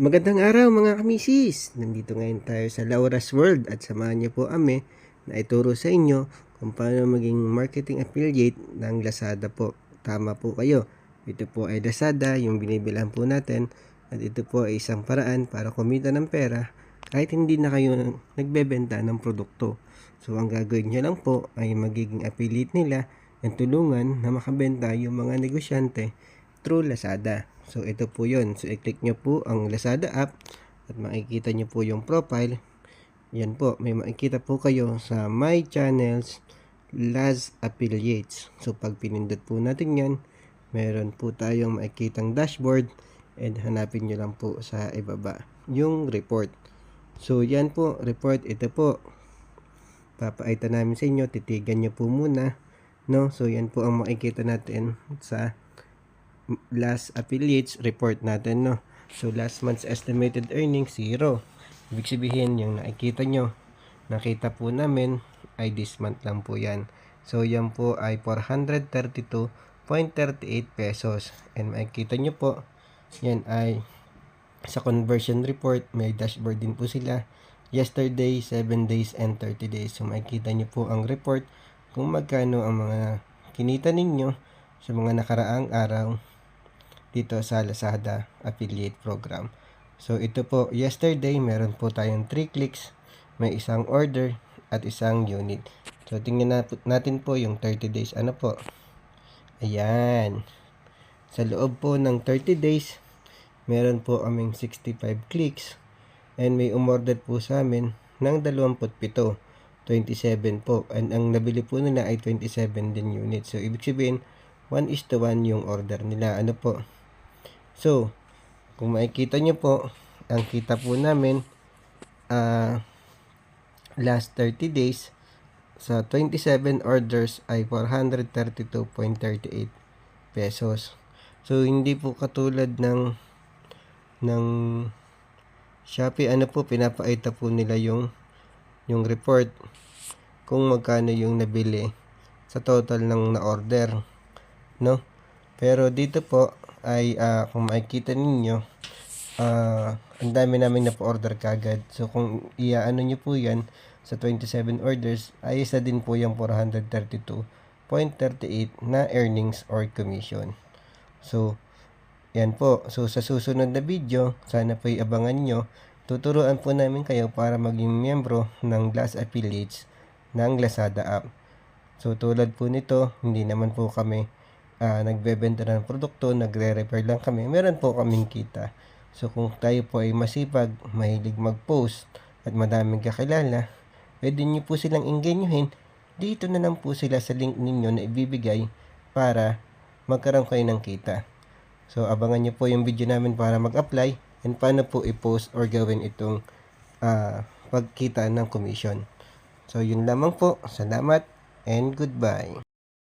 Magandang araw mga kamisis! Nandito ngayon tayo sa Laura's World at samahan niyo po kami na ituro sa inyo kung paano maging marketing affiliate ng Lazada po. Tama po kayo. Ito po ay Lazada, yung binibilan po natin at ito po ay isang paraan para kumita ng pera kahit hindi na kayo nagbebenta ng produkto. So ang gagawin nyo lang po ay magiging affiliate nila at tulungan na makabenta yung mga negosyante through Lazada. So ito po yun. So i-click nyo po ang Lazada app at makikita nyo po yung profile. Yan po, may makikita po kayo sa My Channels Laz Affiliates. So pag pinindot po natin yan, meron po tayong makikitang dashboard and hanapin nyo lang po sa ibaba yung report. So yan po, report, ito po. Papaita namin sa inyo, titigan nyo po muna. No? So yan po ang makikita natin sa last affiliates report natin no. So last month's estimated earnings zero. Ibig sabihin yung nakikita nyo, nakita po namin ay this month lang po yan. So yan po ay 432.38 pesos. And makikita nyo po, yan ay sa conversion report, may dashboard din po sila. Yesterday, 7 days, and 30 days. So makikita nyo po ang report kung magkano ang mga kinita ninyo sa mga nakaraang araw dito sa Lazada affiliate program. So ito po, yesterday meron po tayong 3 clicks, may isang order at isang unit. So tingnan nat- natin po yung 30 days. Ano po? Ayan. Sa loob po ng 30 days, meron po kaming 65 clicks and may umorder po sa amin ng 27. 27 po. And ang nabili po nila ay 27 din units. So ibig sabihin, 1 is to 1 yung order nila. Ano po? So, kung makikita nyo po, ang kita po namin, ah, last 30 days, sa 27 orders ay 432.38 pesos. So, hindi po katulad ng ng Shopee, ano po, pinapakita po nila yung yung report kung magkano yung nabili sa total ng na-order, no? Pero dito po ay ah, kung makikita ninyo, ah, ang dami namin na order kagad. So kung iaano nyo po yan sa 27 orders, ay isa din po yung 432.38 na earnings or commission. So, yan po. So, sa susunod na video, sana po abangan nyo. Tuturuan po namin kayo para maging miyembro ng Glass Affiliates ng Lazada app. So, tulad po nito, hindi naman po kami ah, nagbebenta ng produkto, nagre-repair lang kami. Meron po kaming kita. So, kung tayo po ay masipag, mahilig mag-post, at madaming kakilala, pwede nyo po silang ingenyuhin. Dito na lang po sila sa link ninyo na ibibigay para magkaroon kayo ng kita. So, abangan nyo po yung video namin para mag-apply and paano po i-post or gawin itong ah, pagkita ng commission. So, yun lamang po. Salamat and goodbye.